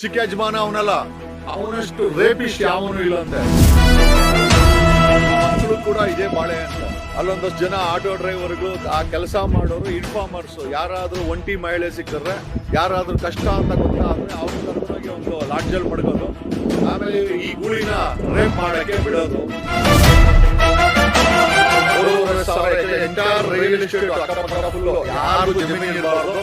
ಚಿಕ್ಕ ಯಜಮಾನ ಅವನಲ್ಲ, ಅವನಷ್ಟು ರೇಪಿಸ್ಟ್ ಯಾವನು ಇಲ್ಲಂತೆ ಮಕ್ಕಳು ಕೂಡ ಇದೇ ಬಾಳೆ ಅಂತ. ಅಲ್ಲೊಂದಷ್ಟು ಜನ ಆಟೋ ಡ್ರೈವರ್ಗಳು ಆ ಕೆಲಸ ಮಾಡೋರು ಇನ್ಫಾರ್ಮರ್ಸ್ ಯಾರಾದ್ರೂ ಒಂಟಿ ಮಹಿಳೆ ಸಿಕ್ಕಿದ್ರೆ, ಯಾರಾದ್ರೂ ಕಷ್ಟ ಅಂತ ಗೊತ್ತಾದ್ರೆ ಅವ್ರ ಕರ್ಕೊಂಡೋಗಿ ಒಂದು ಲಾಡ್ಜಲ್ಲಿ ಮಡ್ಕೋದು ಆಮೇಲೆ ಈ ಗುಳಿನ ರೇಪ್ ಮಾಡಕ್ಕೆ ಬಿಡೋದು. ಎಂಟೈರ್ ರಿಯಲ್ ಎಸ್ಟೇಟ್ ಅಕ್ಕಪಕ್ಕ ಫುಲ್ಲು ಯಾರು ಜಮೀನು ಇರಬಾರ್ದು.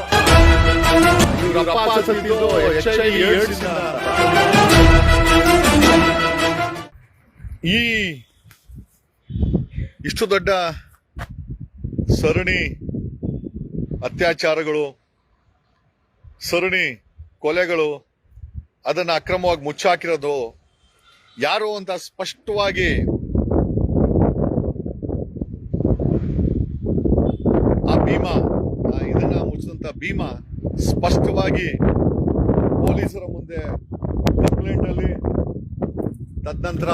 ಈ ಇಷ್ಟು ದೊಡ್ಡ ಸರಣಿ ಅತ್ಯಾಚಾರಗಳು, ಸರಣಿ ಕೊಲೆಗಳು, ಅದನ್ನ ಅಕ್ರಮವಾಗಿ ಮುಚ್ಚಾಕಿರೋದು ಯಾರು ಅಂತ ಸ್ಪಷ್ಟವಾಗಿ ಆ ಭೀಮಾ ಇದನ್ನ ಮುಚ್ಚಿದಂತ ಭೀಮಾ ಸ್ಪಷ್ಟವಾಗಿ ಪೊಲೀಸರ ಮುಂದೆ ಕಂಪ್ಲೇಂಟ್ ಅಲ್ಲಿ ತದನಂತರ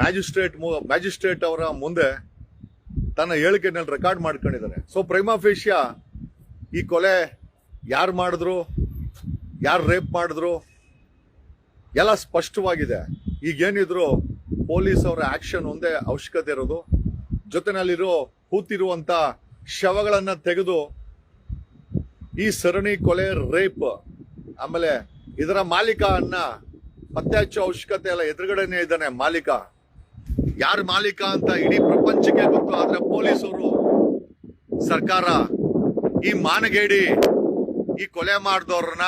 ಮ್ಯಾಜಿಸ್ಟ್ರೇಟ್ ಮ್ಯಾಜಿಸ್ಟ್ರೇಟ್ ಅವರ ಮುಂದೆ ತನ್ನ ಹೇಳಿಕೆನಲ್ಲಿ ರೆಕಾರ್ಡ್ ಮಾಡ್ಕೊಂಡಿದ್ದಾರೆ. ಸೊ ಪ್ರೈಮಾ ಫೇಶಿಯಾ ಈ ಕೊಲೆ ಯಾರು ಮಾಡಿದ್ರು, ಯಾರು ರೇಪ್ ಮಾಡಿದ್ರು, ಎಲ್ಲ ಸ್ಪಷ್ಟವಾಗಿದೆ. ಈಗೇನಿದ್ರು ಪೊಲೀಸ್ ಅವರ ಆಕ್ಷನ್ ಒಂದೇ ಅವಶ್ಯಕತೆ ಇರೋದು. ಜೊತೆನಲ್ಲಿರೋ ಕೂತಿರುವಂತ ಶವಗಳನ್ನ ತೆಗೆದು ಈ ಸರಣಿ ಕೊಲೆ, ರೇಪ್, ಆಮೇಲೆ ಇದರ ಮಾಲೀಕ ಅನ್ನ ಪತ್ತೆ ಹಚ್ಚೋ ಅವಶ್ಯಕತೆ ಎಲ್ಲ ಎದುರುಗಡೆನೆ ಇದ್ದಾನೆ ಮಾಲೀಕ. ಯಾರು ಮಾಲೀಕ ಅಂತ ಇಡೀ ಪ್ರಪಂಚಕ್ಕೆ ಗೊತ್ತು, ಆದ್ರೆ ಪೊಲೀಸರು, ಸರ್ಕಾರ ಈ ಮಾನಗೇಡಿ, ಈ ಕೊಲೆ ಮಾಡಿದವ್ರನ್ನ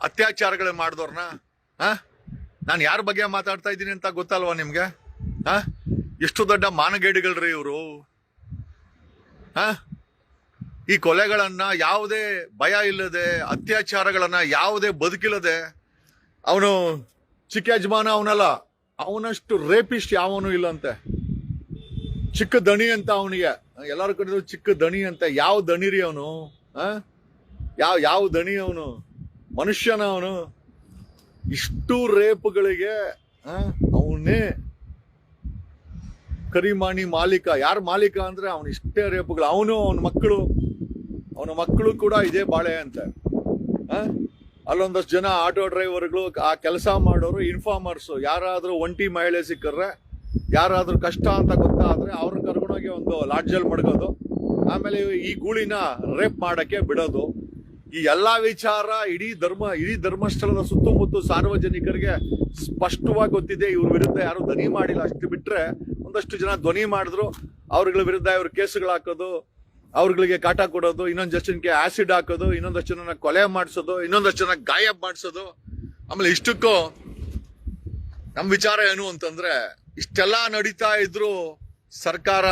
ಅತ್ಯಾಚಾರಗಳು ಮಾಡಿದವ್ರನ್ನ ನಾನು ಯಾರ ಬಗ್ಗೆ ಮಾತಾಡ್ತಾ ಇದ್ದೀನಿ ಅಂತ ಗೊತ್ತಲ್ವಾ ನಿಮ್ಗೆ? ಹ ಎಷ್ಟು ದೊಡ್ಡ ಮಾನಗೇಡಿಗಳ್ರಿ ಇವರು. ಹ ಈ ಕೊಲೆಗಳನ್ನ ಯಾವುದೇ ಭಯ ಇಲ್ಲದೆ, ಅತ್ಯಾಚಾರಗಳನ್ನ ಯಾವುದೇ ಬದುಕಿಲ್ಲದೆ, ಅವನು ಚಿಕ್ಕ ಯಜಮಾನ ಅವನಲ್ಲ, ಅವನಷ್ಟು ರೇಪಿಸ್ಟ್ ಯಾವನು ಇಲ್ಲಂತೆ. ಚಿಕ್ಕ ದಣಿ ಅಂತ ಅವನಿಗೆ. ಎಲ್ಲರೂ ಕಡೆ ಚಿಕ್ಕ ದಣಿ ಅಂತ. ಯಾವ ದಣಿ ರೀ ಅವನು ಯಾವ ಯಾವ ದಣಿ ಅವನು? ಮನುಷ್ಯನ ಅವನು? ಇಷ್ಟು ರೇಪ್ಗಳಿಗೆ ಅವನೇ ಕರಿಮಾಣಿ ಮಾಲೀಕ. ಯಾರ ಮಾಲೀಕ ಅಂದ್ರೆ ಅವನು ಇಷ್ಟೇ ರೇಪುಗಳು ಅವನು ಅವನ ಮಕ್ಕಳು. ಅವನ ಮಕ್ಕಳು ಕೂಡ ಇದೇ ಬಾಳೆ ಅಂತ. ಅಲ್ಲೊಂದಷ್ಟು ಜನ ಆಟೋ ಡ್ರೈವರ್ಗಳು ಆ ಕೆಲಸ ಮಾಡೋರು, ಇನ್ಫಾರ್ಮರ್ಸ್. ಯಾರಾದರೂ ಒಂಟಿ ಮಹಿಳೆ ಸಿಕ್ಕರೆ ಯಾರಾದರೂ ಕಷ್ಟ ಅಂತ ಗೊತ್ತಾದ್ರೆ ಅವ್ರನ್ನ ಕರ್ಕೊಂಡೋಗಿ ಒಂದು ಲಾಡ್ಜಲ್ಲಿ ಮಡ್ಗೋದು ಆಮೇಲೆ ಈ ಗೂಳಿನ ರೇಪ್ ಮಾಡಕ್ಕೆ ಬಿಡೋದು. ಈ ಎಲ್ಲಾ ವಿಚಾರ ಇಡೀ ಧರ್ಮ, ಇಡೀ ಧರ್ಮಸ್ಥಳದ ಸುತ್ತಮುತ್ತ ಸಾರ್ವಜನಿಕರಿಗೆ ಸ್ಪಷ್ಟವಾಗಿ ಗೊತ್ತಿದೆ. ಇವ್ರ ವಿರುದ್ಧ ಯಾರು ದನಿ ಮಾಡಿಲ್ಲ. ಅಷ್ಟು ಬಿಟ್ರೆ ಒಂದಷ್ಟು ಜನ ಧ್ವನಿ ಮಾಡಿದ್ರು. ಅವ್ರಗಳ ವಿರುದ್ಧ ಇವ್ರ ಕೇಸುಗಳು ಹಾಕೋದು ಅವ್ರಗಳಿಗೆ ಕಾಟ ಕೊಡೋದು ಇನ್ನೊಂದಷ್ಟು ಜನಕ್ಕೆ ಆಸಿಡ್ ಹಾಕೋದು ಇನ್ನೊಂದಷ್ಟು ಜನ ಕೊಲೆ ಮಾಡಿಸೋದು ಇನ್ನೊಂದಷ್ಟು ಜನ ಗಾಯ ಮಾಡಿಸೋದು. ಆಮೇಲೆ ಇಷ್ಟಕ್ಕೂ ನಮ್ಮ ವಿಚಾರ ಏನು ಅಂತಂದ್ರೆ ಇಷ್ಟೆಲ್ಲ ನಡೀತಾ ಇದ್ರು ಸರ್ಕಾರ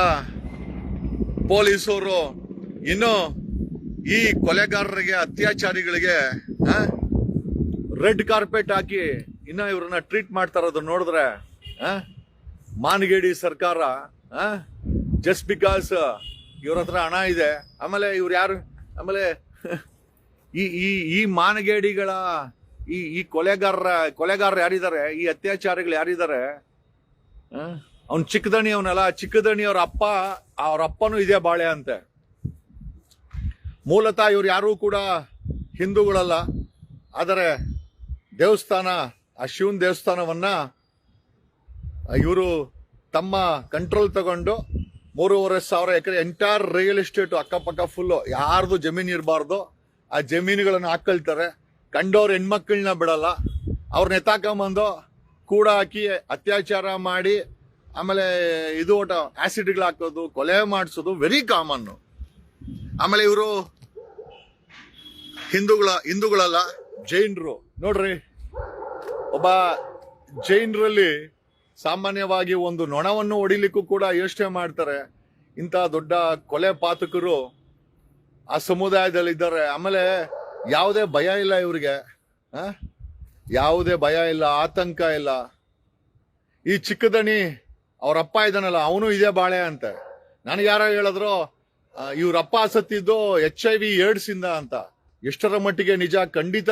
ಪೊಲೀಸರು ಇನ್ನು ಈ ಕೊಲೆಗಾರರಿಗೆ ಅತ್ಯಾಚಾರಿಗಳಿಗೆ ರೆಡ್ ಕಾರ್ಪೆಟ್ ಹಾಕಿ ಇನ್ನ ಇವ್ರನ್ನ ಟ್ರೀಟ್ ಮಾಡ್ತಾ ನೋಡಿದ್ರೆ ಆ, ಮಾನಗೇಡಿ ಸರ್ಕಾರ ಜಸ್ಟ್ ಬಿಕಾಸ್ ಇವ್ರ ಹತ್ರ ಹಣ ಇದೆ, ಆಮೇಲೆ ಇವ್ರು ಯಾರು? ಆಮೇಲೆ ಈ ಈ ಈ ಮಾನಗೇಡಿಗಳ, ಈ ಈ ಕೊಲೆಗಾರರ, ಕೊಲೆಗಾರರು ಯಾರಿದ್ದಾರೆ? ಈ ಅತ್ಯಾಚಾರಿಗಳು ಯಾರಿದ್ದಾರೆ? ಅವ್ನು ಚಿಕ್ಕದಣಿ ಅವನಲ್ಲ ಚಿಕ್ಕದಣಿ ಅವ್ರ ಅಪ್ಪ, ಅವ್ರ ಅಪ್ಪನೂ ಇದೆ ಬಾಳೆ ಅಂತೆ. ಮೂಲತಃ ಇವ್ರು ಯಾರೂ ಕೂಡ ಹಿಂದೂಗಳಲ್ಲ, ಆದರೆ ದೇವಸ್ಥಾನ ಆ ಶಿವನ ದೇವಸ್ಥಾನವನ್ನ ಇವರು ತಮ್ಮ ಕಂಟ್ರೋಲ್ ತಗೊಂಡು ಮೂರುವರೆ ಸಾವಿರ ಎಕರೆ ಎಂಟೈರ್ ರಿಯಲ್ ಎಸ್ಟೇಟ್ ಅಕ್ಕಪಕ್ಕ ಫುಲ್ಲು ಯಾರ್ದು ಜಮೀನು ಇರಬಾರ್ದು, ಆ ಜಮೀನುಗಳನ್ನು ಹಾಕೊಳ್ತಾರೆ ಕಂಡವ್ರ ಹೆಣ್ಮಕ್ಳನ್ನ ಬಿಡಲ್ಲ. ಅವ್ರನ್ನ ಎತ್ತಾಕೊಂಬಂದು ಕೂಡ ಹಾಕಿ ಅತ್ಯಾಚಾರ ಮಾಡಿ, ಆಮೇಲೆ ಇದು ಊಟ ಆಸಿಡ್ಗಳು ಹಾಕೋದು, ಕೊಲೆ ಮಾಡಿಸೋದು ವೆರಿ ಕಾಮನ್ನು ಆಮೇಲೆ ಇವರು ಹಿಂದೂಗಳ, ಹಿಂದೂಗಳಲ್ಲ, ಜೈನರು. ನೋಡ್ರಿ, ಒಬ್ಬ ಜೈನರಲ್ಲಿ ಸಾಮಾನ್ಯವಾಗಿ ಒಂದು ನೊಣವನ್ನು ಹೊಡಿಲಿಕ್ಕೂ ಕೂಡ ಯೋಚನೆ ಮಾಡ್ತಾರೆ. ಇಂಥ ದೊಡ್ಡ ಕೊಲೆ ಪಾತಕರು ಆ ಸಮುದಾಯದಲ್ಲಿ ಇದ್ದಾರೆ ಆಮೇಲೆ ಯಾವುದೇ ಭಯ ಇಲ್ಲ ಇವರಿಗೆ? ಯಾವುದೇ ಭಯ ಇಲ್ಲ, ಆತಂಕ ಇಲ್ಲ. ಈ ಚಿಕ್ಕದಣಿ ಅವರಪ್ಪ ಇದ್ದಾನಲ್ಲ, ಅವನು ಇದೆ ಬಾಳೆ ಅಂತೆ. ನನಗೆ ಯಾರೋ ಹೇಳಿದ್ರು ಇವರಪ್ಪ ಸತ್ತಿದ್ದು ಎಚ್ ಐ ವಿ ಏಡ್ಸ್ ಇಂದ ಅಂತ. ಎಷ್ಟರ ಮಟ್ಟಿಗೆ ನಿಜ, ಖಂಡಿತ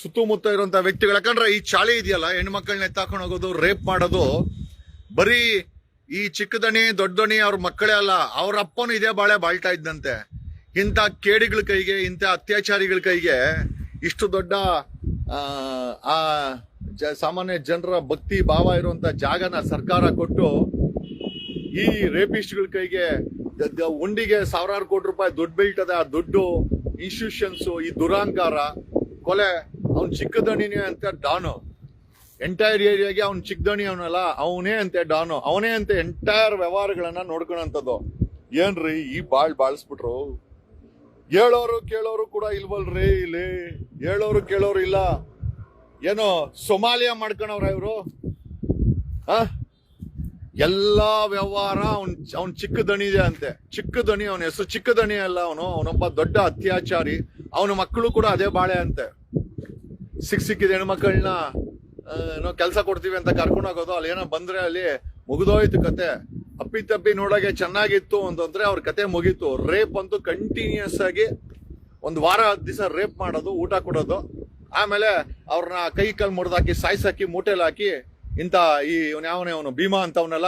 ಸುತ್ತಮುತ್ತ ಇರುವಂತ ವ್ಯಕ್ತಿಗಳು ಯಾಕಂದ್ರೆ ಈ ಚಾಳಿ ಇದೆಯಲ್ಲ ಹೆಣ್ಮಕ್ಳನ್ನ ಎತ್ತಾಕೊಂಡು ಹೋಗೋದು ರೇಪ್ ಮಾಡೋದು. ಬರೀ ಈ ಚಿಕ್ಕದಣಿ ದೊಡ್ಡದಣಿ ಅವ್ರ ಮಕ್ಕಳೇ ಅಲ್ಲ ಅವ್ರ ಅಪ್ಪನು ಇದೇ ಬಾಳೆ ಬಾಳ್ತಾ ಇದ್ದಂತೆ. ಇಂಥ ಕೇಡಿಗಳ ಕೈಗೆ ಇಂಥ ಅತ್ಯಾಚಾರಿಗಳ ಕೈಗೆ ಇಷ್ಟು ದೊಡ್ಡ ಆ, ಸಾಮಾನ್ಯ ಜನರ ಭಕ್ತಿ ಭಾವ ಇರುವಂತ ಜಾಗನ ಸರ್ಕಾರ ಕೊಟ್ಟು ಈ ರೇಪಿಸ್ಟ್ಗಳ ಕೈಗೆ ಉಂಡಿಗೆ ಸಾವಿರಾರು ಕೋಟಿ ರೂಪಾಯಿ ದುಡ್ಡು ಬೀಳ್ತದೆ. ಆ ದುಡ್ಡು ಇನ್ಸ್ಟಿಟ್ಯೂಷನ್ಸ್ ಈ ದುರಾಂಕಾರ ಕೊಲೆ, ಅವ್ನ್ ಚಿಕ್ಕದಣಿನೇ ಅಂತ ಡಾನು. ಎಂಟೈರ್ ಏರಿಯಾಗೆ ಅವ್ನ್ ಚಿಕ್ಕದಣಿ ಅವನಲ್ಲ, ಅವನೇ ಅಂತೆ ಡಾನು. ಅವನೇ ಅಂತ ಎಂಟೈರ್ ವ್ಯವಹಾರಗಳನ್ನ ನೋಡ್ಕೊಳಂತದ್ದು ಏನ್ರಿ, ಈ ಬಾಳ್ ಬಾಳ್ಸ್ಬಿಟ್ರು? ಹೇಳೋರು ಕೇಳೋರು ಕೂಡ ಇಲ್ವಲ್ರಿ ಇಲ್ಲಿ? ಹೇಳೋರು ಕೇಳೋರು ಇಲ್ಲ? ಏನೋ ಸೊಮಾಲಿಯಾ ಮಾಡ್ಕೊಳವ್ರ ಇವರು? ಆ? ಎಲ್ಲಾ ವ್ಯವಹಾರ ಅವ್ನ್ ಅವ್ನ್ ಚಿಕ್ಕ ದಣಿ ಇದೆ ಅಂತೆ. ಚಿಕ್ಕ ದಣಿ, ಅವನ ಹೆಸರು ಚಿಕ್ಕ ದಣಿ ಅಲ್ಲ ಅವನು. ಅವನೊಬ್ಬ ದೊಡ್ಡ ಅತ್ಯಾಚಾರಿ. ಅವನ ಮಕ್ಕಳು ಕೂಡ ಅದೇ ಬಾಳೆ ಅಂತೆ. ಸಿಕ್ ಸಿಕ್ಕಿದ ಹೆಣ್ಮಕ್ಳನ್ನ ಏನೋ ಕೆಲಸ ಕೊಡ್ತೀವಿ ಅಂತ ಕರ್ಕೊಂಡು ಹೋಗೋದು, ಅಲ್ಲಿ ಏನೋ ಬಂದ್ರೆ ಅಲ್ಲಿ ಮುಗಿದೋಯ್ತು ಕತೆ. ಅಪ್ಪಿ ತಪ್ಪಿ ನೋಡೋಕೆ ಚೆನ್ನಾಗಿತ್ತು ಅಂತಂದ್ರೆ ಅವ್ರ ಕತೆ ಮುಗೀತು. ರೇಪ್ ಅಂತೂ ಕಂಟಿನ್ಯೂಸ್ ಆಗಿ ಒಂದು ವಾರ ಹತ್ತು ದಿವಸ ರೇಪ್ ಮಾಡೋದು, ಊಟ ಕೊಡೋದು. ಆಮೇಲೆ ಅವ್ರನ್ನ ಕೈ ಕಾಲು ಮುರಿದಾಕಿ, ಸಾಯ್ಸಾಕಿ, ಮೂಟೆಲ್ ಹಾಕಿ ಇಂಥ ಈ ಯಾವನೇ ಅವನು? ಭೀಮಾ ಅಂತವನಲ್ಲ.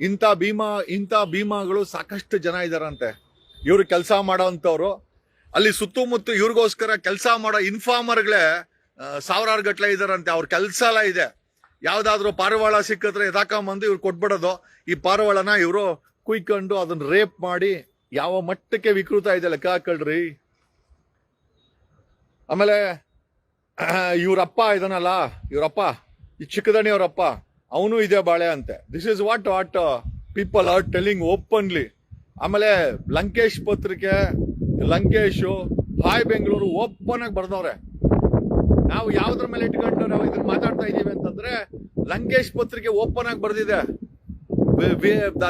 ಇಂಥ ಭೀಮಾ, ಇಂಥ ಭೀಮಾಗಳು ಸಾಕಷ್ಟು ಜನ ಇದಾರಂತೆ. ಇವರು ಕೆಲಸ ಮಾಡೋಂಥವ್ರು. ಅಲ್ಲಿ ಸುತ್ತಮುತ್ತ ಇವ್ರಿಗೋಸ್ಕರ ಕೆಲಸ ಮಾಡೋ ಇನ್ಫಾರ್ಮರ್ಗಳೇ ಸಾವಿರಾರು ಗಟ್ಲೆ ಇದಾರಂತೆ. ಅವ್ರ ಕೆಲಸ ಎಲ್ಲ ಇದೆ. ಯಾವ್ದಾದ್ರು ಪಾರಿವಾಳ ಸಿಕ್ಕಿದ್ರೆ ಎದಾಕೊಂಬಂದು ಇವ್ರು ಕೊಟ್ಬಿಡೋದು. ಈ ಪಾರಿವಾಳನ ಇವರು ಕುಯ್ಕೊಂಡು ಅದನ್ನ ರೇಪ್ ಮಾಡಿ ಯಾವ ಮಟ್ಟಕ್ಕೆ ವಿಕೃತ ಇದೆ ಲೆಕ್ಕ ಹಾಕೊಳ್ರಿ. ಆಮೇಲೆ ಇವರಪ್ಪ ಇದನ್ನಲ್ಲ ಇವ್ರಪ್ಪ. ಈ ಚಿಕ್ಕದಣಿಯವರಪ್ಪ, ಅವನು ಇದೆ ಬಾಳೆ ಅಂತೆ. This is what what people are telling openly ಆಮೇಲೆ ಲಂಕೇಶ್ ಪತ್ರಿಕೆ, ಲಂಕೇಶು, ಹಾಯ್ ಬೆಂಗಳೂರು ಓಪನ್ ಆಗಿ ಬರ್ದವ್ರೆ. ನಾವು ಯಾವ್ದ್ರ ಮೇಲೆ ಇಟ್ಕೊಂಡು ನಾವು ಇದನ್ನ ಮಾತಾಡ್ತಾ ಇದೀವಿ ಅಂತಂದ್ರೆ, ಲಂಕೇಶ್ ಪತ್ರಿಕೆ ಓಪನ್ ಆಗಿ ಬರ್ದಿದೆ.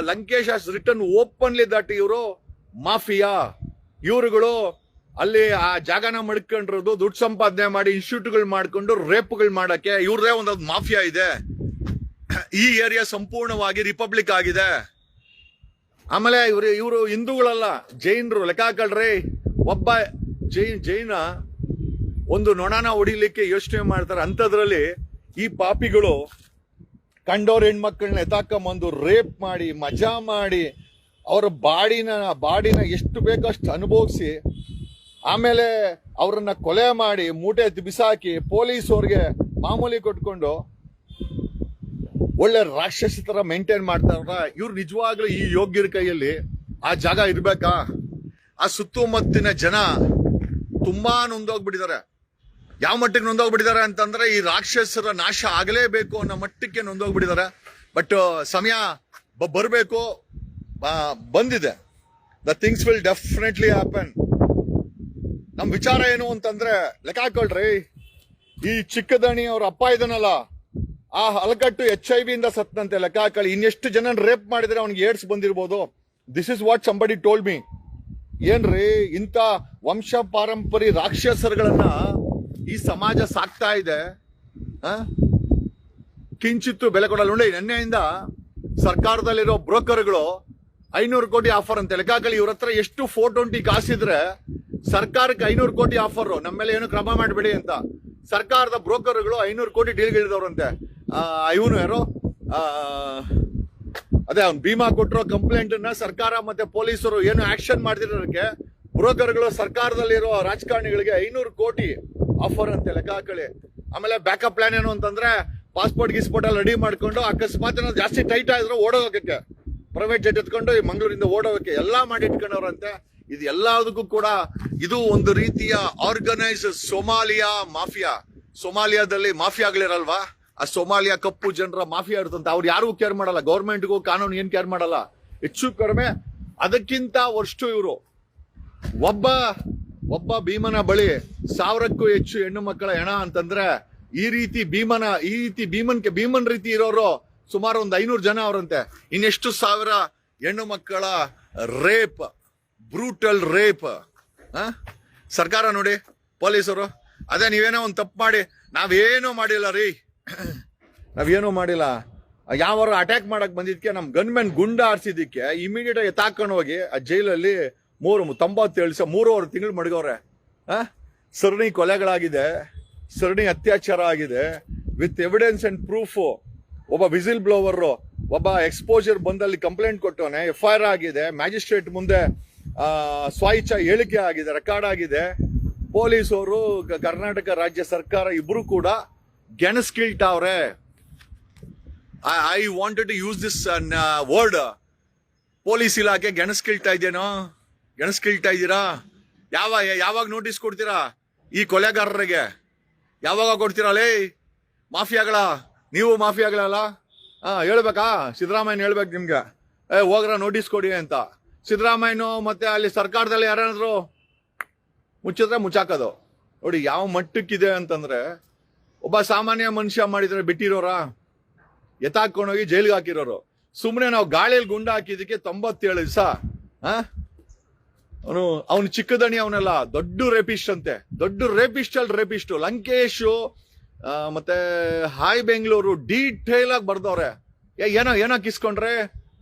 ಲಂಕೇಶ್ ರಿಟರ್ನ್ ಓಪನ್ಲಿ ದಟ್ ಇವರು ಮಾಫಿಯಾ. ಇವರುಗಳು ಅಲ್ಲಿ ಆ ಜಾಗನ ಮಡ್ಕೊಂಡಿರೋದು ದುಡ್ಡು ಸಂಪಾದನೆ ಮಾಡಿ ಇನ್ಸ್ಟಿಟ್ಯೂಟ್ಗಳು ಮಾಡ್ಕೊಂಡು ರೇಪ್ಗಳು ಮಾಡಕ್ಕೆ. ಇವ್ರದೇ ಒಂದು ಮಾಫಿಯಾ ಇದೆ. ಈ ಏರಿಯಾ ಸಂಪೂರ್ಣವಾಗಿ ರಿಪಬ್ಲಿಕ್ ಆಗಿದೆ. ಆಮೇಲೆ ಇವ್ರು, ಇವರು ಹಿಂದೂಗಳಲ್ಲ, ಜೈನರು. ಲೆಕ್ಕ ಒಬ್ಬ ಜೈನ್, ಜೈನ ಒಂದು ನೊಣನ ಹೊಡಿಲಿಕ್ಕೆ ಯೋಚನೆ ಮಾಡ್ತಾರೆ. ಅಂಥದ್ರಲ್ಲಿ ಈ ಪಾಪಿಗಳು ಕಂಡೋರ್ ಹೆಣ್ಮಕ್ಳನ್ನ ಎತ್ತಾಕೊಂಬಂದು ರೇಪ್ ಮಾಡಿ, ಮಜಾ ಮಾಡಿ, ಅವರ ಬಾಡಿನ ಬಾಡಿನ ಎಷ್ಟು ಬೇಕೋ ಅಷ್ಟು ಅನುಭವಿಸಿ ಆಮೇಲೆ ಅವರನ್ನ ಕೊಲೆ ಮಾಡಿ ಮೂಟೆ ಬಿಸಾಕಿ ಪೊಲೀಸ್ ಅವ್ರಿಗೆ ಮಾಮೂಲಿ ಕೊಟ್ಕೊಂಡು ಒಳ್ಳೆ ರಾಕ್ಷಸ ತರ ಮೇಂಟೈನ್ ಮಾಡ್ತಾರ ಇವ್ರು ನಿಜವಾಗ್ಲೂ ಈ ಯೋಗ್ಯರ ಕೈಯಲ್ಲಿ ಆ ಜಾಗ ಇರ್ಬೇಕಾ? ಆ ಸುತ್ತಮುತ್ತಿನ ಜನ ತುಂಬಾ ನೊಂದೋಗ್ಬಿಟ್ಟಿದ್ದಾರೆ. ಯಾವ ಮಟ್ಟಿಗೆ ನೊಂದೋಗ್ಬಿಟ್ಟಿದ್ದಾರೆ ಅಂತಂದ್ರೆ ಈ ರಾಕ್ಷಸರ ನಾಶ ಆಗಲೇಬೇಕು ಅನ್ನೋ ಮಟ್ಟಕ್ಕೆ ನೊಂದೋಗ್ಬಿಟ್ಟಿದ್ದಾರೆ. ಬಟ್ ಸಮಯ ಬರ್ಬೇಕು. ಬಂದಿದೆ. The things will definitely happen ನಮ್ ವಿಚಾರ ಏನು ಅಂತಂದ್ರೆ, ಲೆಕ್ಕ ಹಾಕೊಳ್ರಿ. ಈ ಚಿಕ್ಕದಣಿ ಅವ್ರ ಅಪ್ಪ ಇದನ್ನಲ್ಲ ಆ ಹಲಕಟ್ಟು ಎಚ್ ಐ ವಿಯಿಂದ ಸತ್ತಂತೆ ಲೆಕ್ಕ ಹಾಕೊಳ್ಳಿ. ಇನ್ನೆಷ್ಟು ಜನ ರೇಪ್ ಮಾಡಿದ್ರೆ ಅವ್ನಿಗೆ ಏಡ್ಸ್ ಬಂದಿರ್ಬೋದು. This is what somebody told me ಏನ್ರಿ, ಇಂಥ ವಂಶ ಪಾರಂಪರಿ ರಾಕ್ಷಸರುಗಳನ್ನ ಈ ಸಮಾಜ ಸಾಕ್ತಾ ಇದೆ? ಕಿಂಚಿತ್ತು ಬೆಲೆ ಕೊಡಲ್ಲ. ನೋಡಿ, ನಿನ್ನೆಯಿಂದ ಸರ್ಕಾರದಲ್ಲಿರೋ ಬ್ರೋಕರ್ಗಳು ಐನೂರು ಕೋಟಿ ಆಫರ್ ಅಂತ. ಲೆಕ್ಕ ಹಾಕಲಿ ಇವ್ರ ಹತ್ರ ಎಷ್ಟು ಫೋರ್ ಟ್ವೆಂಟಿ ಕಾಸಿದ್ರೆ ಸರ್ಕಾರಕ್ಕೆ ಐನೂರು ಕೋಟಿ ಆಫರ್ ನಮ್ಮ ಮೇಲೆ ಏನು ಕ್ರಮ ಮಾಡಬೇಡಿ ಅಂತ. ಸರ್ಕಾರದ ಬ್ರೋಕರ್ಗಳು ಐನೂರು ಕೋಟಿ ಡೀಲ್ಗಳಿದವ್ರಂತೆ ಇವನು ಯಾರು? ಅದೇ ಅವ್ನು ಭೀಮಾ ಕೊಟ್ಟಿರೋ ಕಂಪ್ಲೇಂಟ್ ಸರ್ಕಾರ ಮತ್ತೆ ಪೊಲೀಸರು ಏನು ಆಕ್ಷನ್ ಮಾಡ್ತಿರೋದಕ್ಕೆ ಬ್ರೋಕರ್ಗಳು ಸರ್ಕಾರದಲ್ಲಿರೋ ರಾಜಕಾರಣಿಗಳಿಗೆ ಐನೂರು ಕೋಟಿ ಆಫರ್ ಅಂತೆ ಲೆಕ್ಕ ಹಾಕೊಳ್ಳಿ. ಆಮೇಲೆ ಬ್ಯಾಕಪ್ ಪ್ಲಾನ್ ಏನು ಅಂತಂದ್ರೆ ಪಾಸ್ಪೋರ್ಟ್ ಗಿಸ್ಪೋರ್ಟ್ ಎಲ್ಲ ರೆಡಿ ಮಾಡ್ಕೊಂಡು ಅಕಸ್ಮಾತ್ ಏನೋ ಜಾಸ್ತಿ ಟೈಟ್ ಆದ್ರೆ ಓಡೋಗಕ್ಕೆ. ಪ್ರೈವೇಟ್ ಜೆಟ್ ಎತ್ಕೊಂಡು ಈ ಮಂಗಳೂರಿಂದ ಓಡೋಗಕ್ಕೆ. ಎಲ್ಲಾ ಮಾಡಿ ಇಟ್ಕೊಂಡವ್ರಂತೆ. ಇದು ಎಲ್ಲದಕ್ಕೂ ಕೂಡ ಇದು ಒಂದು ರೀತಿಯ ಆರ್ಗನೈಸ್ ಸೋಮಾಲಿಯಾ ಮಾಫಿಯಾ. ಸೋಮಾಲಿಯಾದಲ್ಲಿ ಮಾಫಿಯಾಗಳಿರಲ್ವಾ ಆ ಸೋಮಾಲಿಯಾ ಕಪ್ಪು ಜನರ ಮಾಫಿಯಾ ಇರ್ತಂತ ಅವ್ರು ಯಾರಿಗೂ ಕೇರ್ ಮಾಡಲ್ಲ. ಗೌರ್ಮೆಂಟ್ಗೂ ಕಾನೂನು ಏನ್ ಕೇರ್ ಮಾಡಲ್ಲ. ಹೆಚ್ಚು ಕಡಿಮೆ ಅದಕ್ಕಿಂತ ವರ್ಷು ಇವರು. ಒಬ್ಬ ಒಬ್ಬ ಭೀಮನ ಬಳಿ ಸಾವಿರಕ್ಕೂ ಹೆಚ್ಚು ಹೆಣ್ಣು ಮಕ್ಕಳ ಹೆಣ ಅಂತಂದ್ರೆ ಈ ರೀತಿ ಭೀಮನ, ಈ ರೀತಿ ಭೀಮನ್ಗೆ, ಭೀಮನ್ ರೀತಿ ಇರೋರು ಸುಮಾರು ಒಂದು ಐನೂರು ಜನ ಅವರಂತೆ. ಇನ್ನೆಷ್ಟು ಸಾವಿರ ಹೆಣ್ಣು ಮಕ್ಕಳ ರೇಪ್ ಬ್ರೂಟಲ್ ರೇಪ್ ಸರ್ಕಾರ ನೋಡಿ, ಪೊಲೀಸರು. ಅದೇ ನೀವೇನೋ ಒಂದು ತಪ್ಪು ಮಾಡಿ, ನಾವೇನೂ ಮಾಡಿಲ್ಲ ರೀ. ನಾವೇನೂ ಮಾಡಿಲ್ಲ. ಯಾವಾರು ಅಟ್ಯಾಕ್ ಮಾಡಕ್ ಬಂದಿದ್ಕೆ ನಮ್ ಗನ್ಮೆನ್ ಗುಂಡ ಆಡಿಸಿದ್ದಕ್ಕೆ ಇಮಿಡಿಯೇಟ್ ಆಗಿ ತಾಕೊಂಡು ಹೋಗಿ, ಆ ಜೈಲಲ್ಲಿ ಮೂರು, ತೊಂಬತ್ತೇಳು ಸ ಮೂರುವರೆ ತಿಂಗಳು ಮಡಗವ್ರೆ. ಸರಣಿ ಕೊಲೆಗಳಾಗಿದೆ. ಸರಣಿ ಅತ್ಯಾಚಾರ ಆಗಿದೆ. ವಿತ್ ಎವಿಡೆನ್ಸ್ ಆ್ಯಂಡ್ ಪ್ರೂಫು ಒಬ್ಬ ವಿಸಿಲ್ ಬ್ಲೋವರು ಒಬ್ಬ ಎಕ್ಸ್ಪೋಜರ್ ಬಂದಲ್ಲಿ ಕಂಪ್ಲೇಂಟ್ ಕೊಟ್ಟವನೆ ಎಫ್ ಐ ಆರ್ ಆಗಿದೆ. ಮ್ಯಾಜಿಸ್ಟ್ರೇಟ್ ಮುಂದೆ ಸ್ವಾಯಿಚ್ಛ ಹೇಳಿಕೆ ಆಗಿದೆ ರೆಕಾರ್ಡ್ ಆಗಿದೆ. ಪೊಲೀಸರು ಕರ್ನಾಟಕ ರಾಜ್ಯ ಸರ್ಕಾರ ಇಬ್ರು ಕೂಡ ಗೆಣಸ್ಕಿಳ್ತಾವ್ರೆ I wanted to use this word police ಇಲಾಖೆ ಗೆಣಸ್ಕಿಳ್ತಾ ಇದೇನೋ? ಗೆಣಸ್ಕಿಳ್ತಾ ಇದ್ದೀರಾ? ಯಾವ, ಯಾವಾಗ ನೋಟಿಸ್ ಕೊಡ್ತೀರಾ ಈ ಕೊಲೆಗಾರರಿಗೆ? ಯಾವಾಗ ಕೊಡ್ತೀರಾ, ಲೇ, ಮಾಫಿಯಾಗಳ? ನೀವು ಮಾಫಿಯಾಗಳಲ್ಲ? ಹಾಂ ಹೇಳ್ಬೇಕಾ? ಸಿದ್ದರಾಮಯ್ಯ ಹೇಳ್ಬೇಕು ನಿಮ್ಗೆ. ಏ, ಹೋಗ್ರ ನೋಟಿಸ್ ಕೊಡಿ ಅಂತ. ಸಿದ್ದರಾಮಯ್ಯನು ಮತ್ತೆ ಅಲ್ಲಿ ಸರ್ಕಾರದಲ್ಲಿ ಯಾರಾದ್ರು ಮುಚ್ಚಿದ್ರೆ ಮುಚ್ಚಾಕೋದು. ನೋಡಿ, ಯಾವ ಮಟ್ಟಕ್ಕಿದೆ ಅಂತಂದ್ರೆ ಒಬ್ಬ ಸಾಮಾನ್ಯ ಮನುಷ್ಯ ಮಾಡಿದ್ರೆ ಬಿಟ್ಟಿರೋರ? ಎತ್ತಾಕೊಂಡೋಗಿ ಜೈಲಿಗೆ ಹಾಕಿರೋರು. ಸುಮ್ಮನೆ ನಾವು ಗಾಳಿಯಲ್ಲಿ ಗುಂಡ ಹಾಕಿದಕ್ಕೆ ತೊಂಬತ್ತೇಳು ದಿವಸ ಅವನು ಅವನು ಚಿಕ್ಕದಣಿ ಅವನೆಲ್ಲ, ದೊಡ್ಡ ರೇಪಿಸ್ಟ್ ಅಂತೆ. ದೊಡ್ಡ ರೇಪಿಸ್ಟ್ ಅಲ್ಲಿ ರೇಪಿಸ್ಟ್ ಲಂಕೇಶು ಮತ್ತೆ ಹಾಯ್ ಬೆಂಗಳೂರು ಡೀಟೇಲ್ ಆಗಿ ಬರ್ದವ್ರೆ. ಏನೋ ಏನೋ ಕಿಸ್ಕೊಂಡ್ರೆ?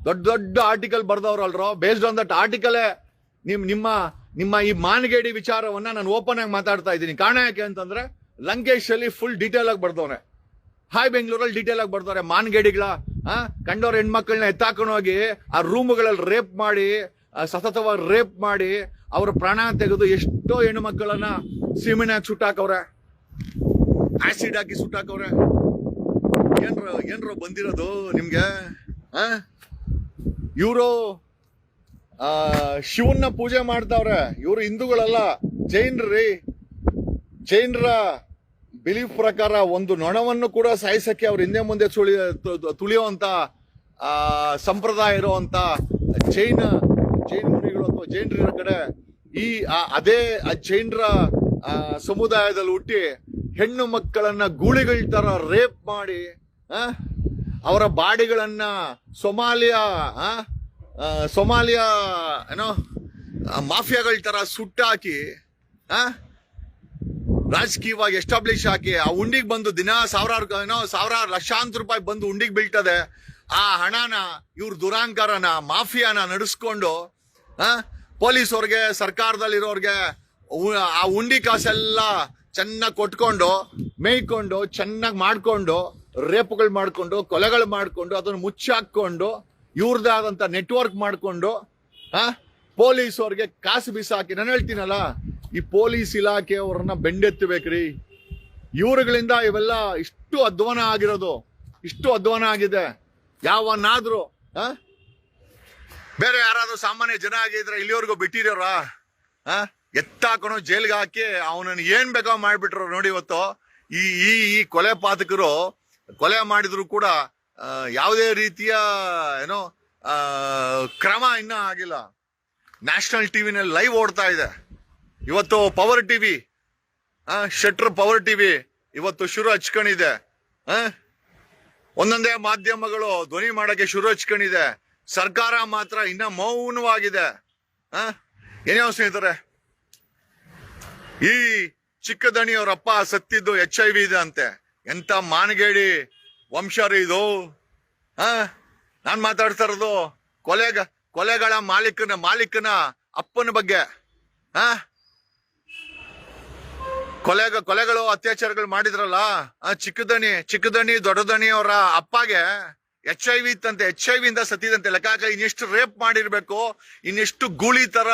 ದೊಡ್ಡ ದೊಡ್ಡ ಆರ್ಟಿಕಲ್ ಬರ್ದವ್ರಲ್ರೋ? ಬೇಸ್ಡ್ ಆನ್ ದಟ್ ಆರ್ಟಿಕಲೇ ನಿಮ್ ನಿಮ್ಮ ನಿಮ್ಮ ಈ ಮಾನಗೇಡಿ ವಿಚಾರವನ್ನ ನಾನು ಓಪನ್ ಆಗಿ ಮಾತಾಡ್ತಾ ಇದ್ದೀನಿ. ಕಾರಣ ಯಾಕೆ ಅಂತಂದ್ರೆ ಲಂಕೇಶ್ ಅಲ್ಲಿ ಫುಲ್ ಡೀಟೇಲ್ ಆಗಿ ಬರ್ದವನೆ. ಹಾಯ್ ಬೆಂಗಳೂರಲ್ಲಿ ಡೀಟೇಲ್ ಆಗಿ ಬರ್ದವ್ರೆ. ಮಾನಗೇಡಿಗಳ ಕಂಡವ್ರ ಹೆಣ್ಮಕ್ಳನ್ನ ಎತ್ತಾಕೊಂಡು ಹೋಗಿ ಆ ರೂಮ್ಗಳಲ್ಲಿ ರೇಪ್ ಮಾಡಿ ಸತತವಾಗಿ ರೇಪ್ ಮಾಡಿ, ಅವ್ರ ಪ್ರಾಣ ತೆಗೆದು ಎಷ್ಟೋ ಹೆಣ್ಣು ಮಕ್ಕಳನ್ನ ಸೀಮೆನಾಗಿ ಸುಟ್ಟಾಕವ್ರೆ. ಆಸಿಡ್ ಹಾಕಿ ಸುಟ್ಟಾಕವ್ರೆ. ಏನ್ರ ಏನ್ರ ಬಂದಿರೋದು ನಿಮ್ಗೆ, ಆ? ಇವರು ಶಿವನ್ನ ಪೂಜೆ ಮಾಡ್ತಾವ್ರೆ. ಇವರು ಹಿಂದೂಗಳಲ್ಲ. ಜೈನ್ರಿ ಜೈನರ ಬಿಲೀಫ್ ಪ್ರಕಾರ ಒಂದು ನೊಣವನ್ನು ಕೂಡ ಸಾಯಿಸಕ್ಕೆ ಅವ್ರ ಹಿಂದೆ ಮುಂದೆ ಸುಳಿ ತುಳಿಯುವಂತ ಸಂಪ್ರದಾಯ ಇರುವಂತ ಜೈನ, ಜೈನ್ ಮುನಿಗಳು ಅಥವಾ ಜೈನರ ಕಡೆ ಈ ಅದೇ ಜೈನರ ಸಮುದಾಯದಲ್ಲಿ ಹುಟ್ಟಿ ಹೆಣ್ಣು ಮಕ್ಕಳನ್ನ ಗೂಳಿಗಳ ತರ ರೇಪ್ ಮಾಡಿ ಅವರ ಬಾಡಿಗಳನ್ನ ಸೊಮಾಲಿಯಾ ಸೊಮಾಲಿಯಾ, ಏನೋ ಮಾಫಿಯಾಗಳ ತರ ಸುಟ್ಟಾಕಿ ರಾಜಕೀಯವಾಗಿ ಎಸ್ಟಾಬ್ಲಿಷ್ ಹಾಕಿ, ಆ ಉಂಡಿಗೆ ಬಂದು ದಿನ ಸಾವಿರಾರು, ಏನೋ, ಸಾವಿರಾರು ಲಕ್ಷಾಂತರ ರೂಪಾಯಿ ಬಂದು ಉಂಡಿಗೆ ಬೀಳ್ತದೆ. ಆ ಹಣನ, ಇವ್ರ ದುರಾಂಕಾರನ, ಮಾಫಿಯಾನ ನಡೆಸ್ಕೊಂಡು ಪೊಲೀಸವ್ರಿಗೆ ಸರ್ಕಾರದಲ್ಲಿರೋರ್ಗೆ ಆ ಉಂಡಿ ಕಾಸೆಲ್ಲ ಚೆನ್ನಾಗಿ ಕೊಟ್ಕೊಂಡು, ಮೇಯ್ಕೊಂಡು, ಚೆನ್ನಾಗಿ ಮಾಡ್ಕೊಂಡು ರೇಪ್ಗಳು ಮಾಡಿಕೊಂಡು, ಕೊಲೆಗಳು ಮಾಡಿಕೊಂಡು, ಅದನ್ನು ಮುಚ್ಚಾಕೊಂಡು ಇವ್ರದೇ ಆದಂತ ನೆಟ್ವರ್ಕ್ ಮಾಡಿಕೊಂಡು, ಆ ಪೊಲೀಸವ್ರಿಗೆ ಕಾಸು ಬಿಸಾಕಿ, ನಾನು ಹೇಳ್ತೀನಲ್ಲ, ಈ ಪೊಲೀಸ್ ಇಲಾಖೆಯವ್ರನ್ನ ಬೆಂಡೆತ್ತಬೇಕ್ರಿ. ಇವ್ರುಗಳಿಂದ ಇವೆಲ್ಲ ಇಷ್ಟು ಅಧ್ವಾನ ಆಗಿರೋದು, ಇಷ್ಟು ಅಧ್ವಾನ ಆಗಿದೆ. ಯಾವನಾದರೂ, ಆ? ಬೇರೆ ಯಾರಾದ್ರೂ ಸಾಮಾನ್ಯ ಜನ ಆಗಿದ್ರೆ ಇಲ್ಲಿವರೆಗೂ ಬಿಟ್ಟಿರೋರಾ? ಆ? ಎತ್ತಾಕೊಂಡು ಜೈಲ್ಗೆ ಹಾಕಿ, ಅವನನ್ನು ಏನ್ ಬೇಕೋ ಮಾಡ್ಬಿಟ್ರು ನೋಡಿ ಇವತ್ತು. ಈ ಈ ಕೊಲೆ ಪಾತಕರು ಕೊಲೆ ಮಾಡಿದ್ರು ಕೂಡ ಯಾವುದೇ ರೀತಿಯ, ಏನೋ ಕ್ರಮ ಇನ್ನೂ ಆಗಿಲ್ಲ ನ್ಯಾಷನಲ್ ಟಿವಿನಲ್ಲಿ ಲೈವ್ ಓಡ್ತಾ ಇದೆ ಇವತ್ತು ಪವರ್ ಟಿವಿ ಶೆಟ್ರ್ ಪವರ್ ಟಿವಿ, ಇವತ್ತು ಶುರು ಹಚ್ಕೊಂಡಿದೆ? ಒಂದೊಂದೇ ಮಾಧ್ಯಮಗಳು ಧ್ವನಿ ಮಾಡಕ್ಕೆ ಶುರು ಹಚ್ಕೊಂಡಿದೆ ಸರ್ಕಾರ ಮಾತ್ರ ಇನ್ನ ಮೌನವಾಗಿದೆ? ಏನೇ ಸ್ನೇಹಿತರೆ, ಈ ಚಿಕ್ಕದಣಿಯವರಪ್ಪ ಸತ್ತಿದ್ದು ಎಚ್ ಐ ವಿ ಇದೆ ಅಂತೆ ಎಂತ ಮಾನಗೇಡಿ ವಂಶರು ಇದು? ಆ ನಾನು ಮಾತಾಡ್ತಾ ಇರೋದು ಕೊಲೆಗ, ಕೊಲೆಗಳ ಮಾಲೀಕನ ಮಾಲೀಕನ ಅಪ್ಪನ ಬಗ್ಗೆ. ಆ ಕೊಲೆಗ, ಕೊಲೆಗಳು ಅತ್ಯಾಚಾರಗಳು ಮಾಡಿದ್ರಲ್ಲ? ಚಿಕ್ಕದಣಿ ಚಿಕ್ಕದಣಿ ದೊಡ್ಡದಣಿ ಅವರ ಅಪ್ಪಗೆ ಎಚ್ ಐ ವಿ ಇತ್ತಂತೆ ಎಚ್ ಐ ವಿ ಇಂದ ಸತ್ತಿದಂತೆ ಲೆಕ್ಕ ಇನ್ನೆಷ್ಟು ರೇಪ್ ಮಾಡಿರ್ಬೇಕು, ಇನ್ನೆಷ್ಟು ಗೂಳಿ ತರ,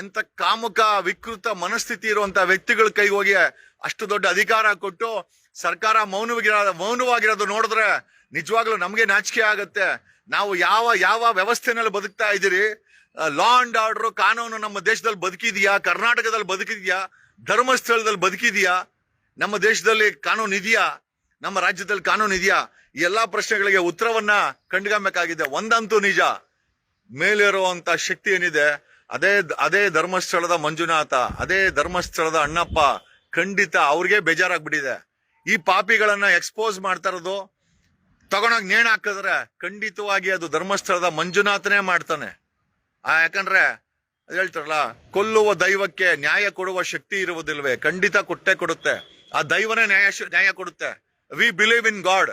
ಎಂತ ಕಾಮುಕ, ವಿಕೃತ ಮನಸ್ಥಿತಿ ಇರುವಂತ ವ್ಯಕ್ತಿಗಳ ಕೈಗೆ ಹೋಗಿ ಅಷ್ಟು ದೊಡ್ಡ ಅಧಿಕಾರ ಕೊಟ್ಟು ಸರ್ಕಾರ ಮೌನವಾಗಿರ, ಮೌನವಾಗಿರೋದು ನೋಡಿದ್ರೆ ನಿಜವಾಗ್ಲೂ ನಮಗೆ ನಾಚಿಕೆ ಆಗುತ್ತೆ. ನಾವು ಯಾವ ಯಾವ ವ್ಯವಸ್ಥೆನಲ್ಲಿ ಬದುಕ್ತಾ ಇದ್ದೀರಿ? ಲಾ ಅಂಡ್ ಆರ್ಡರ್ ಕಾನೂನು ನಮ್ಮ ದೇಶದಲ್ಲಿ ಬದುಕಿದೆಯಾ? ಕರ್ನಾಟಕದಲ್ಲಿ ಬದುಕಿದೆಯಾ? ಧರ್ಮಸ್ಥಳದಲ್ಲಿ ಬದುಕಿದೆಯಾ? ನಮ್ಮ ದೇಶದಲ್ಲಿ ಕಾನೂನು ಇದೆಯಾ? ನಮ್ಮ ರಾಜ್ಯದಲ್ಲಿ ಕಾನೂನು ಇದೆಯಾ? ಎಲ್ಲಾ ಪ್ರಶ್ನೆಗಳಿಗೆ ಉತ್ತರವನ್ನ ಕಂಡುಗಬೇಕಾಗಿದೆ ಒಂದಂತೂ ನಿಜ. ಮೇಲಿರುವಂತ ಶಕ್ತಿ ಏನಿದೆ? ಅದೇ ಅದೇ ಧರ್ಮಸ್ಥಳದ ಮಂಜುನಾಥ, ಅದೇ ಧರ್ಮಸ್ಥಳದ ಅಣ್ಣಪ್ಪ ಖಂಡಿತ ಅವ್ರಿಗೆ ಬೇಜಾರಾಗ್ಬಿಟ್ಟಿದೆ. ಈ ಪಾಪಿಗಳನ್ನ ಎಕ್ಸ್ಪೋಸ್ ಮಾಡ್ತಾ ಇರೋದು ನೇಣ್ ಹಾಕಿದ್ರೆ ಖಂಡಿತವಾಗಿ ಅದು ಧರ್ಮಸ್ಥಳದ ಮಂಜುನಾಥನೇ ಮಾಡ್ತಾನೆ. ಆ, ಯಾಕಂದ್ರೆ ಹೇಳ್ತಾರಲ್ಲ, ಕೊಲ್ಲುವ ದೈವಕ್ಕೆ ನ್ಯಾಯ ಕೊಡುವ ಶಕ್ತಿ ಇರುವುದಿಲ್ವೇ? ಖಂಡಿತ ಕೊಟ್ಟೆ ಕೊಡುತ್ತೆ. ಆ ದೈವನೇ ನ್ಯಾಯ ನ್ಯಾಯ ಕೊಡುತ್ತೆ. We believe in God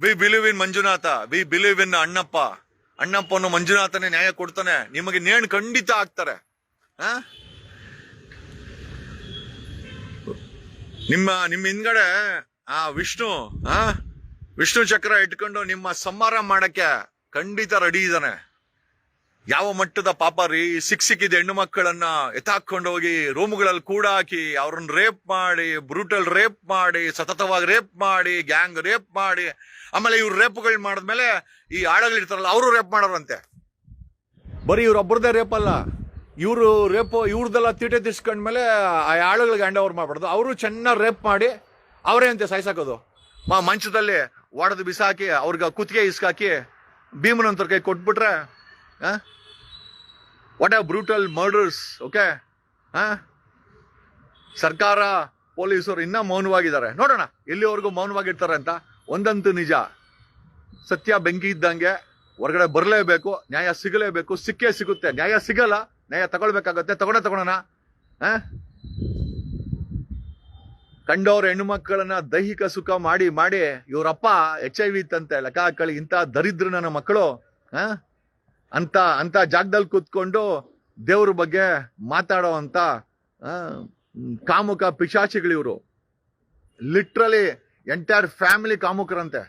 we believe in Manjunatha. We believe in Annappa. ಅಣ್ಣಪ್ಪನು ಮಂಜುನಾಥನೇ ನ್ಯಾಯ ಕೊಡ್ತಾನೆ. ನಿಮಗೆ ನೇಣು ಖಂಡಿತ ಆಗ್ತಾರೆ ಆ? ನಿಮ್ಮ ನಿಮ್ಮ ಹಿಂದ್ಗಡೆ, ಆ, ವಿಷ್ಣು ಆ, ವಿಷ್ಣು ಚಕ್ರ ಇಟ್ಕೊಂಡು ನಿಮ್ಮ ಸಂಹಾರ ಮಾಡಕ್ಕೆ ಖಂಡಿತ ರೆಡಿ ಇದ್ದಾನೆ ಯಾವ ಮಟ್ಟದ ಪಾಪ ರೀ, ಸಿಕ್ ಸಿಕ್ಕಿದ ಹೆಣ್ಣು ಮಕ್ಕಳನ್ನ ಎತ್ತಾಕೊಂಡು ಹೋಗಿ ರೂಮ್ಗಳಲ್ಲಿ ಕೂಡ ಹಾಕಿ ಅವ್ರನ್ನ ರೇಪ್ ಮಾಡಿ ಬ್ರೂಟಲ್ ರೇಪ್ ಮಾಡಿ, ಸತತವಾಗಿ ರೇಪ್ ಮಾಡಿ ಗ್ಯಾಂಗ್ ರೇಪ್ ಮಾಡಿ, ಆಮೇಲೆ ಇವ್ರು ರೇಪ್ಗಳು ಮಾಡಿದ್ಮೇಲೆ ಈ ಆಳಗಳಿರ್ತಾರಲ್ಲ, ಅವರು ರೇಪ್ ಮಾಡೋರಂತೆ. ಬರೀ ಇವ್ರೊಬ್ಬರದೇ ರೇಪ್ ಅಲ್ಲ. ಇವರು ರೇಪ್ ಇವ್ರದ್ದೆಲ್ಲ ತೀಟೆ ತಿಸ್ಕೊಂಡ್ಮೇಲೆ ಆ ಆಳುಗಳಿಗೆ ಹ್ಯಾಂಡ್ ಓವರ್ ಮಾಡ್ಬಾರ್ದು ಅವರು ಚೆನ್ನಾಗಿ ರೇಪ್ ಮಾಡಿ ಅವರೇ ಅಂತೆ ಸಾಯಿಸಾಕೋದು. ಮಾ, ಮಂಚದಲ್ಲಿ ಒಡೆದು ಬಿಸಾಕಿ, ಅವ್ರಿಗೆ ಕುತ್ತಿಗೆ ಇಸ್ಕಾಕಿ ಭೀಮನಂತರ ಕೈ ಕೊಟ್ಬಿಟ್ರೆ what are brutal murders okay ಸರ್ಕಾರ, ಪೊಲೀಸರು ಇನ್ನೂ ಮೌನವಾಗಿದ್ದಾರೆ. ನೋಡೋಣ, ಎಲ್ಲಿವರೆಗೂ ಮೌನವಾಗಿರ್ತಾರೆ ಅಂತ. ಒಂದಂತೂ ನಿಜ. ಸತ್ಯ ಬೆಂಕಿ ಇದ್ದಂಗೆ ಹೊರಗಡೆ ಬರಲೇಬೇಕು, ನ್ಯಾಯ ಸಿಗಲೇಬೇಕು, ಸಿಕ್ಕೇ ಸಿಗುತ್ತೆ. ನ್ಯಾಯ ಸಿಗಲ್ಲ ನ್ಯಾಯ ತಗೊಳ್ಬೇಕಾಗತ್ತೆ, ತಗೊಂಡ ತಗೊಳೋಣ ಹಾಂ ಕಂಡವ್ರ ಹೆಣ್ಣು ಮಕ್ಕಳನ್ನ ದೈಹಿಕ ಸುಖ ಮಾಡಿ ಮಾಡಿ, ಇವರಪ್ಪ ಎಚ್ ಐ ವಿ ಇತ್ತಂತೆ ಲೆಕ್ಕ ಹಾಕಳಿ ಇಂಥ ದರಿದ್ರ ನನ್ನ ಮಕ್ಕಳು ಹಾಂ ಅಂತ ಅಂತ ಜಾಗದಲ್ಲಿ ಕೂತ್ಕೊಂಡು ದೇವ್ರ ಬಗ್ಗೆ ಮಾತಾಡೋ ಅಂತ ಕಾಮುಕ ಪಿಶಾಚಿಗಳಿವರು ಲಿಟ್ರಲಿ ಎಂಟೈರ್ ಫ್ಯಾಮಿಲಿ ಕಾಮುಕರಂತೆ.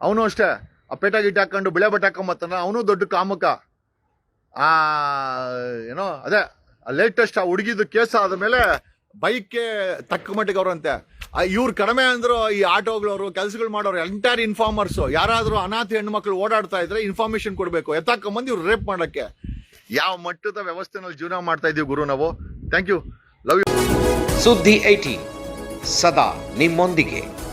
ಅವನು ಅಷ್ಟೇ, ಆ ಪೇಟ ಗಿಟ್ ಹಾಕೊಂಡು ಬಿಳೆ ಬಟ್ಟೆ ಹಾಕೊಂಬತ್ತಾನ, ಅವನು ದೊಡ್ಡ ಕಾಮುಕ. ಆ, ಏನೋ, ಅದೇ ಲೇಟೆಸ್ಟ್ ಆ ಹುಡುಗಿದು ಕೇಸ್ ಆದಮೇಲೆ ಬೈಕ್ಗೆ ತಕ್ಕ ಮಟ್ಟಿಗೆ ಅವರಂತೆ. ಇವ್ರು ಕಡಿಮೆ ಅಂದ್ರು ಈ ಆಟೋಗಳವರು, ಕೆಲಸಗಳು ಮಾಡೋರು ಎಂಟೈರ್ ಇನ್ಫಾರ್ಮರ್ಸ್ ಯಾರಾದರೂ ಅನಾಥ ಹೆಣ್ಮಕ್ಳು ಓಡಾಡ್ತಾ ಇದ್ರೆ ಇನ್ಫಾರ್ಮೇಶನ್ ಕೊಡಬೇಕು. ಎತ್ತಾಕೊಂಬಂದು ಇವ್ರು ರೇಪ್ ಮಾಡಕ್ಕೆ. ಯಾವ ಮಟ್ಟದ ವ್ಯವಸ್ಥೆನಲ್ಲಿ ಜೀವನ ಮಾಡ್ತಾ ಇದೀವಿ ಗುರು ನಾವು. ಥ್ಯಾಂಕ್ ಯು ಲವ್ ಯು ಸುದ್ದಿ ಐಟಿ, ಸದಾ ನಿಮ್ಮೊಂದಿಗೆ.